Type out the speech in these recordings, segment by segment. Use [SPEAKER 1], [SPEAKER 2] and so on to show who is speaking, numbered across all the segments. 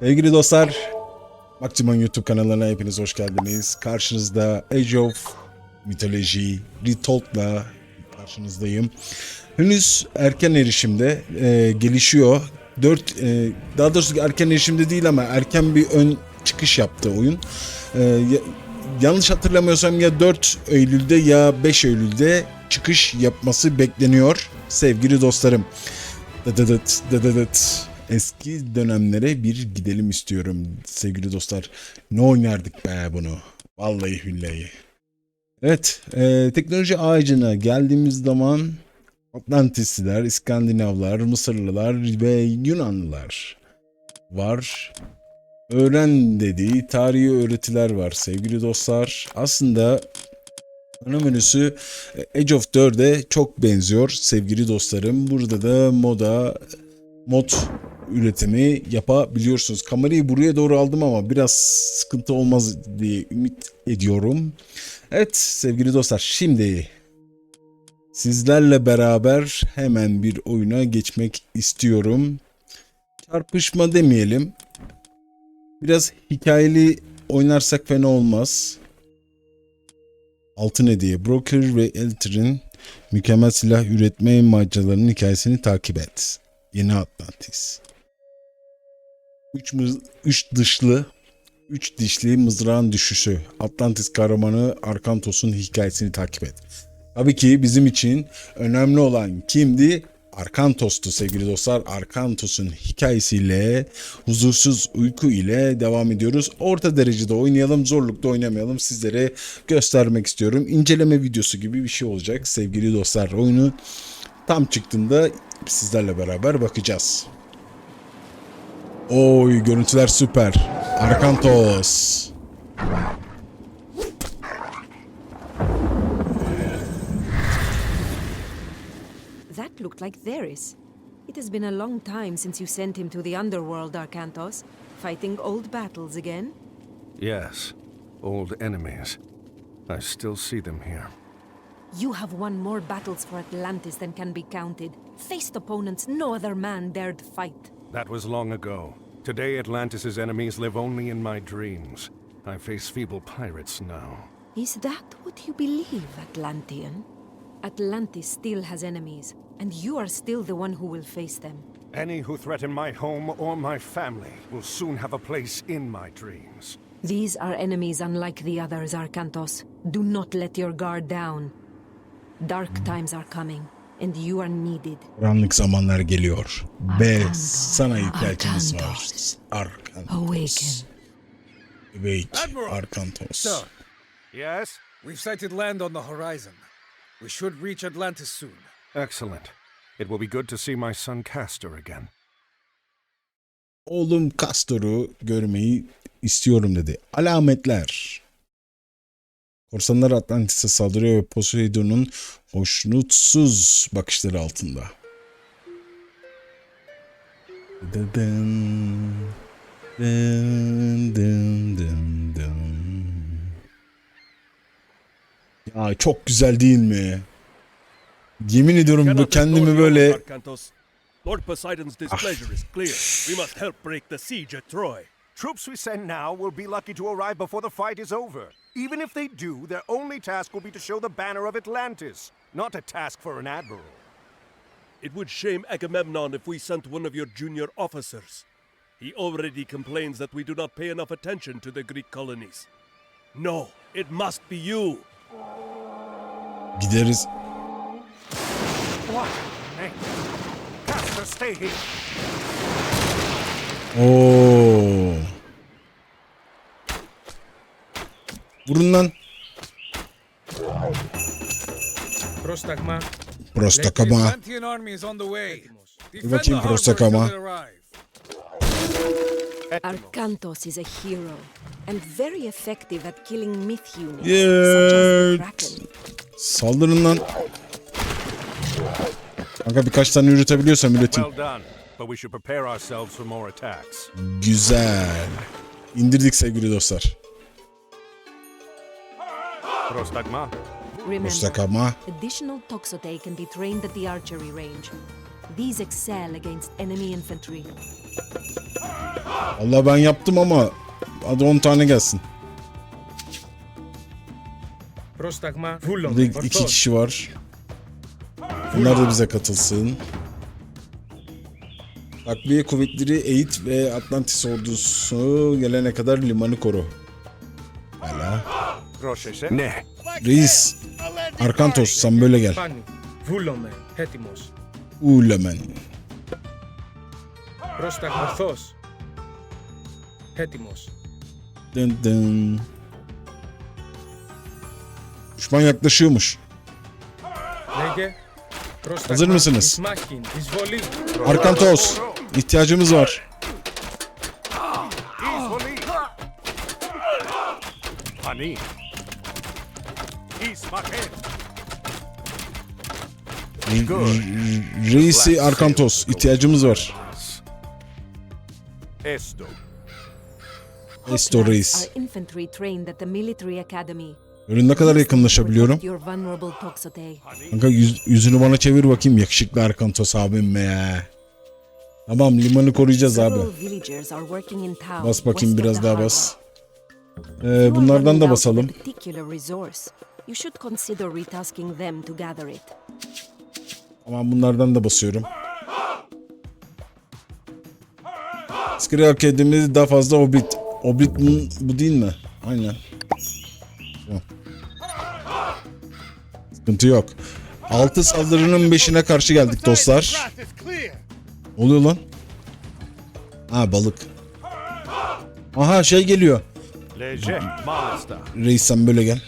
[SPEAKER 1] Sevgili dostlar, Maksimum YouTube kanalına hepiniz hoş geldiniz. Karşınızda Age of Mythology Retold'la karşınızdayım. Henüz erken erişimde e, gelişiyor. 4 e, daha doğrusu erken erişimde değil ama erken bir ön çıkış yaptı oyun. E, ya- yanlış hatırlamıyorsam ya 4 Eylül'de ya 5 Eylül'de çıkış yapması bekleniyor sevgili dostlarım. Dıdıdıt, dıdıdıt. Eski dönemlere bir gidelim istiyorum sevgili dostlar. Ne oynardık be bunu. Vallahi billahi. Evet, e, teknoloji ağacına geldiğimiz zaman Atlantisliler, İskandinavlar, Mısırlılar ve Yunanlılar var. Öğren dediği tarihi öğretiler var sevgili dostlar. Aslında ana menüsü e, Age of 4'e çok benziyor sevgili dostlarım. Burada da moda mod üretimi yapabiliyorsunuz. Kamerayı buraya doğru aldım ama biraz sıkıntı olmaz diye ümit ediyorum. Evet sevgili dostlar şimdi sizlerle beraber hemen bir oyuna geçmek istiyorum. Çarpışma demeyelim. Biraz hikayeli oynarsak fena olmaz. Altın hediye. Broker ve Elter'in mükemmel silah üretme maceralarının hikayesini takip et. Yeni Atlantis. Üç, mız- üç dışlı, üç dişli mızrağın düşüşü. Atlantis kahramanı Arkantos'un hikayesini takip et. Tabii ki bizim için önemli olan kimdi? Arkantos'tu sevgili dostlar. Arkantos'un hikayesiyle huzursuz uyku ile devam ediyoruz. Orta derecede oynayalım, zorlukta oynamayalım. Sizlere göstermek istiyorum. İnceleme videosu gibi bir şey olacak sevgili dostlar. Oyunu tam çıktığında sizlerle beraber bakacağız. Oh, Oy görüntüler süper. Arkantos.
[SPEAKER 2] That looked like Theris. It has been a long time since you sent him to the underworld, Arcantos. Fighting old battles again?
[SPEAKER 3] Yes, old enemies. I still see them here.
[SPEAKER 2] You have won more battles for Atlantis than can be counted. Faced opponents no other man dared fight.
[SPEAKER 3] That was long ago. Today, Atlantis's enemies live only in my dreams. I face feeble pirates now.
[SPEAKER 2] Is that what you believe, Atlantean? Atlantis still has enemies, and you are still the one who will face them.
[SPEAKER 3] Any who threaten my home or my family will soon have a place in my dreams.
[SPEAKER 2] These are enemies unlike the others, Arkantos. Do not let your guard down. Dark times are coming, and you are needed.
[SPEAKER 1] Karanlık zamanlar geliyor. Ve sana ihtiyacımız var.
[SPEAKER 2] Arkantos.
[SPEAKER 4] Admiral.
[SPEAKER 1] Arkantos.
[SPEAKER 4] Sir,
[SPEAKER 3] Yes?
[SPEAKER 4] we've sighted land on the horizon. We should reach Atlantis soon.
[SPEAKER 3] Excellent. It will be good to see my son Castor again.
[SPEAKER 1] Oğlum Castor'u görmeyi istiyorum dedi. Alametler. Korsanlar Atlantis'e saldırıyor ve Poseidon'un hoşnutsuz bakışları altında. Dıdın, dın, dın, dın, dın. Ya çok güzel değil mi? Yemin ediyorum bu kendimi böyle
[SPEAKER 5] yours, Arkantos. Lord Poseidon's displeasure is clear. We must help break the siege at Troy.
[SPEAKER 3] Troops we send now will be lucky to arrive before the fight is over. Even if they do, their only task will be to show the banner of Atlantis, not a task for an admiral.
[SPEAKER 5] It would shame Agamemnon if we sent one of your junior officers. He already complains that we do not pay enough attention to the Greek colonies. No, it must be you.
[SPEAKER 1] gideriz.
[SPEAKER 3] What? Hey, Castor, stay here.
[SPEAKER 1] Oo. Vurun lan.
[SPEAKER 4] Prostagma.
[SPEAKER 1] Prostakama.
[SPEAKER 4] Defend
[SPEAKER 1] bakayım Prostakama.
[SPEAKER 2] Arcantos is a hero and very effective at killing myth units
[SPEAKER 1] Yeah. Saldırın lan. Kanka birkaç tane üretebiliyorsam üreteyim.
[SPEAKER 3] Well done, but we should prepare ourselves for more attacks.
[SPEAKER 1] Güzel. İndirdik sevgili dostlar.
[SPEAKER 3] Prostagma.
[SPEAKER 1] Prostagma.
[SPEAKER 2] Additional toxote can be trained at the archery range. These excel against enemy infantry.
[SPEAKER 1] Allah ben yaptım ama hadi 10 tane gelsin.
[SPEAKER 4] Prostagma.
[SPEAKER 1] Burada iki kişi var. Bunlar da bize katılsın. Takviye kuvvetleri Eğit ve Atlantis ordusu gelene kadar limanı koru. Hala.
[SPEAKER 3] Ne?
[SPEAKER 1] Reis. Arkantos sen böyle gel. Ulemen.
[SPEAKER 4] Prostagmathos. Hetimos.
[SPEAKER 1] Dın dın. Düşman yaklaşıyormuş. Hazır mısınız? Arkantos. İhtiyacımız var. Reisi Arkantos ihtiyacımız var. Esto.
[SPEAKER 2] Esto
[SPEAKER 1] Reis. Ölün ne kadar yakınlaşabiliyorum? Kanka yüz, yüzünü bana çevir bakayım yakışıklı Arkantos abim be ya. Tamam limanı koruyacağız abi. Bas bakayım biraz daha bas. Ee, bunlardan da basalım. Tamam bunlardan da basıyorum. Askeri Akademi daha fazla Obit. Obit bu, bu değil mi? Aynen. Sıkıntı yok. Altı saldırının beşine karşı geldik dostlar. Oluyor lan. Ha balık. Aha şey geliyor. Reis sen böyle gel.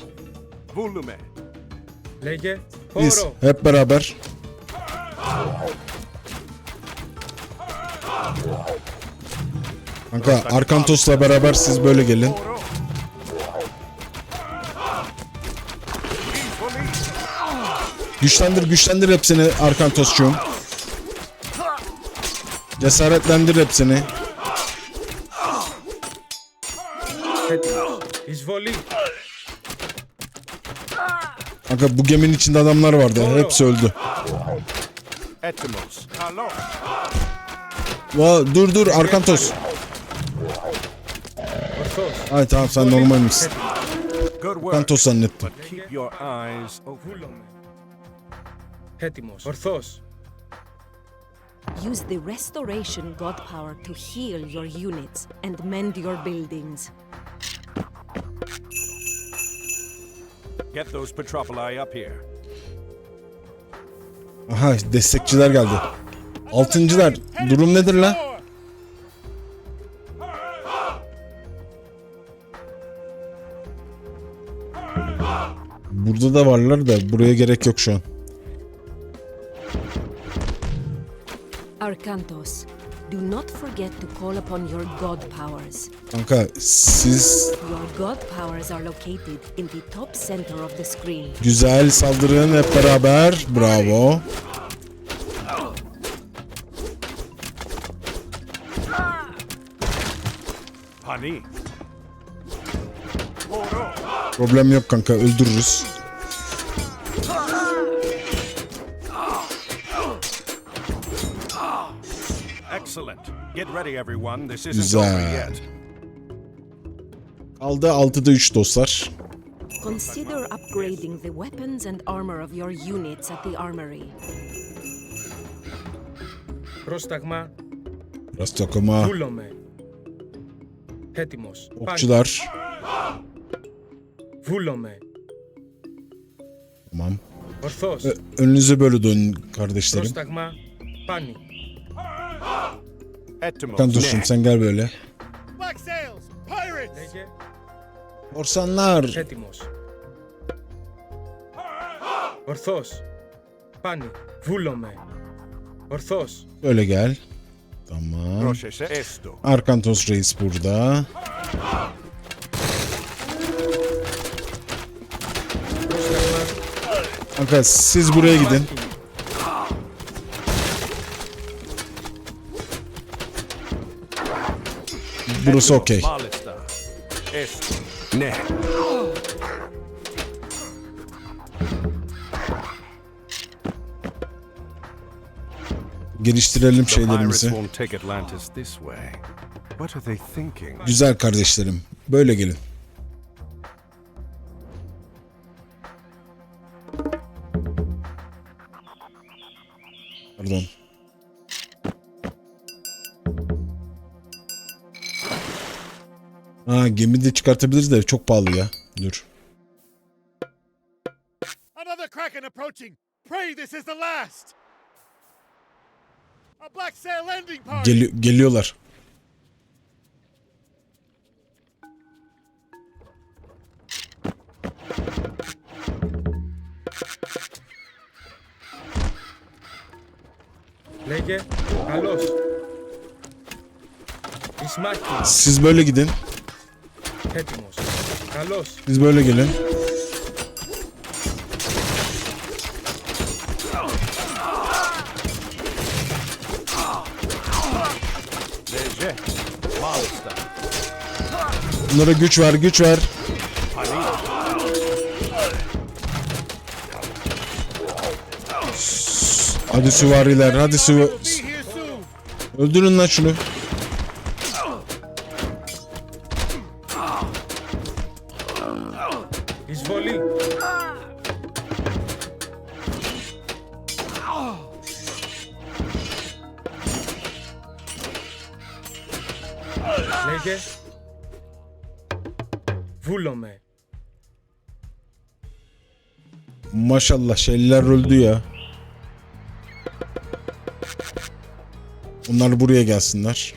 [SPEAKER 4] Lege.
[SPEAKER 1] Biz hep beraber. Kanka Arkantos'la beraber siz böyle gelin. Güçlendir güçlendir hepsini Arkantos'cuğum. Cesaretlendir hepsini.
[SPEAKER 4] İzvoli.
[SPEAKER 1] Kanka bu geminin içinde adamlar vardı. Hepsi öldü.
[SPEAKER 3] Etimos.
[SPEAKER 1] Va dur dur Arkantos. Ay tamam sen
[SPEAKER 3] normal normalmiş.
[SPEAKER 1] Arkantos zannettim.
[SPEAKER 4] Etimos. Orthos.
[SPEAKER 2] Use the restoration god power to heal your units and mend your buildings.
[SPEAKER 3] Get those Petropoli up here.
[SPEAKER 1] Aha destekçiler geldi. Altıncılar durum nedir la? Burada da varlar da buraya gerek yok şu an.
[SPEAKER 2] Arkantos, do not forget to call upon your god powers.
[SPEAKER 1] Kanka siz
[SPEAKER 2] Your god powers are located in the top center of the screen.
[SPEAKER 1] güzel saldırın hep beraber. Bravo.
[SPEAKER 3] Hani?
[SPEAKER 1] Problem yok kanka öldürürüz. Güzel.
[SPEAKER 3] yet.
[SPEAKER 1] Kaldı 6'da 3 dostlar.
[SPEAKER 2] Consider upgrading the weapons and armor of your units at the armory.
[SPEAKER 4] Πρόσταγμα.
[SPEAKER 1] Biraz takıma.
[SPEAKER 4] Βούλομαι. Έτοιμος. Πάνι.
[SPEAKER 1] Okçular.
[SPEAKER 4] Βούλομαι.
[SPEAKER 1] Tamam.
[SPEAKER 4] Ορθός.
[SPEAKER 1] Ö- önünüze böyle dönün kardeşlerim.
[SPEAKER 4] Πρόσταγμα. Πάνι.
[SPEAKER 3] Έτοιμος.
[SPEAKER 1] Kan dostum sen gel böyle.
[SPEAKER 4] Λέγε.
[SPEAKER 1] Korsanlar.
[SPEAKER 4] Έτοιμος. Ορθός. Πάνι. Βούλομαι. Ορθός.
[SPEAKER 1] Böyle gel. Tamam.
[SPEAKER 3] Πρόσεχε. Έστω.
[SPEAKER 1] Arkantos Reis burada.
[SPEAKER 4] Πρόσταγμα.
[SPEAKER 1] Kanka siz buraya gidin. Burası okey.
[SPEAKER 3] Ne?
[SPEAKER 1] Geliştirelim şeylerimizi. Güzel kardeşlerim. Böyle gelin. Ha gemi de çıkartabiliriz de çok pahalı ya. Dur.
[SPEAKER 6] Another kraken approaching. Pray this is the last. A black sail landing party.
[SPEAKER 1] Geli geliyorlar.
[SPEAKER 4] Lege, Carlos.
[SPEAKER 1] Siz böyle gidin.
[SPEAKER 4] έτοιμος. Καλώς.
[SPEAKER 1] Siz böyle gelin.
[SPEAKER 3] Leger. Monster.
[SPEAKER 1] Bunlara güç ver, güç ver. Hadi süvariler, hadi süva...
[SPEAKER 6] Be here soon!
[SPEAKER 1] Öldürün lan şunu.
[SPEAKER 4] Εισβολή. Λέγε. Βούλομαι.
[SPEAKER 1] Maşallah şeyler öldü ya. Onlar buraya gelsinler.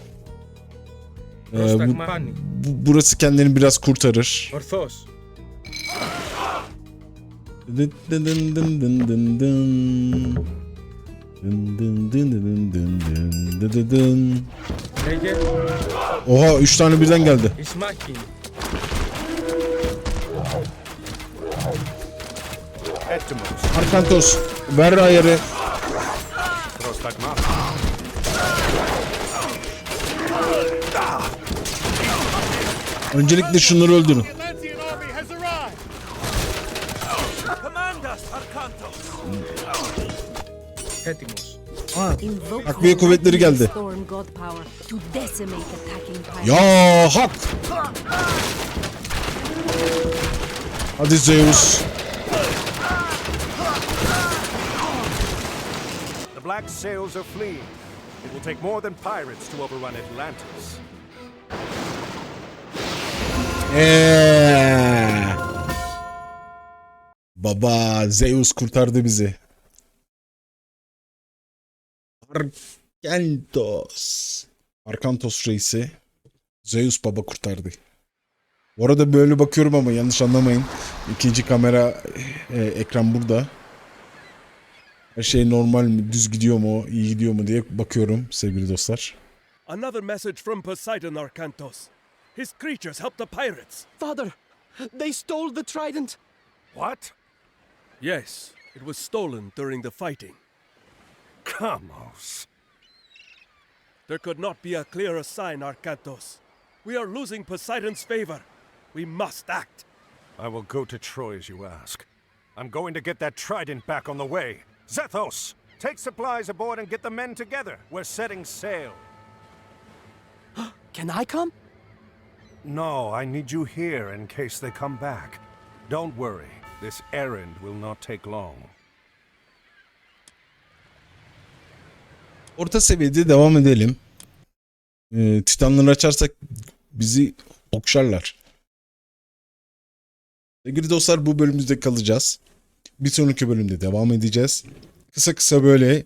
[SPEAKER 1] Ee, bu,
[SPEAKER 4] Πρόσταγμα. Πάνι.
[SPEAKER 1] bu- burası kendini biraz kurtarır.
[SPEAKER 4] Ορθός.
[SPEAKER 1] Oha 3 tane birden geldi.
[SPEAKER 3] İsmaki.
[SPEAKER 1] Arkantos ver ayarı. Öncelikle şunları öldürün.
[SPEAKER 4] Έτοιμος.
[SPEAKER 2] Invoke
[SPEAKER 1] Takviye
[SPEAKER 2] the
[SPEAKER 1] kuvvetleri
[SPEAKER 2] lightning
[SPEAKER 1] geldi.
[SPEAKER 2] storm god power to decimate attacking pirates.
[SPEAKER 1] Ya hak. Hadi Zeus.
[SPEAKER 3] The black sails are fleeing. It will take more than pirates to overrun Atlantis.
[SPEAKER 1] Eee. Baba Zeus kurtardı bizi. Arkantos. Arkantos reisi. Zeus baba kurtardı. Bu arada böyle bakıyorum ama yanlış anlamayın. İkinci kamera e, ekran burada. Her şey normal mi, düz gidiyor mu, iyi gidiyor mu diye bakıyorum sevgili dostlar.
[SPEAKER 5] Another message from Poseidon, Arcantos. His creatures help the pirates.
[SPEAKER 7] Father, they stole the trident.
[SPEAKER 3] What?
[SPEAKER 5] Yes, it was stolen during the fighting.
[SPEAKER 3] Kamos.
[SPEAKER 5] There could not be a clearer sign, Arcantos. We are losing Poseidon's favor. We must act.
[SPEAKER 3] I will go to Troy as you ask. I'm going to get that trident back on the way. Zethos! Take supplies aboard and get the men together. We're setting sail.
[SPEAKER 7] Can I come?
[SPEAKER 3] No, I need you here in case they come back. Don't worry, this errand will not take long.
[SPEAKER 1] Orta seviyede devam edelim. Ee, Titanları açarsak bizi okşarlar. Sevgili dostlar bu bölümümüzde kalacağız. Bir sonraki bölümde devam edeceğiz. Kısa kısa böyle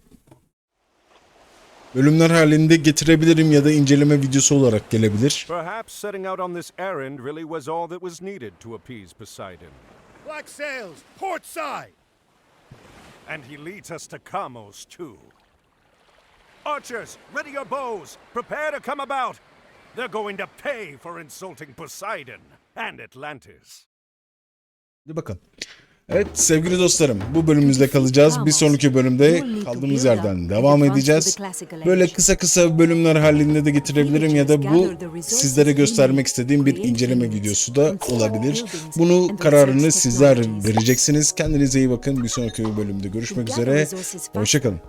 [SPEAKER 1] bölümler halinde getirebilirim ya da inceleme videosu olarak gelebilir.
[SPEAKER 3] Perhaps setting out on this errand really was all that was needed to appease Poseidon.
[SPEAKER 6] Black sails, port side!
[SPEAKER 3] And he leads us to Kamos, too. Archers, ready your bows. Prepare to come about. They're going to pay for insulting Poseidon and Atlantis.
[SPEAKER 1] Hadi bakalım. Evet sevgili dostlarım bu bölümümüzde kalacağız. Bir sonraki bölümde kaldığımız yerden devam edeceğiz. Böyle kısa kısa bölümler halinde de getirebilirim ya da bu sizlere göstermek istediğim bir inceleme videosu da olabilir. Bunu kararını sizler vereceksiniz. Kendinize iyi bakın. Bir sonraki bölümde görüşmek üzere. Hoşçakalın.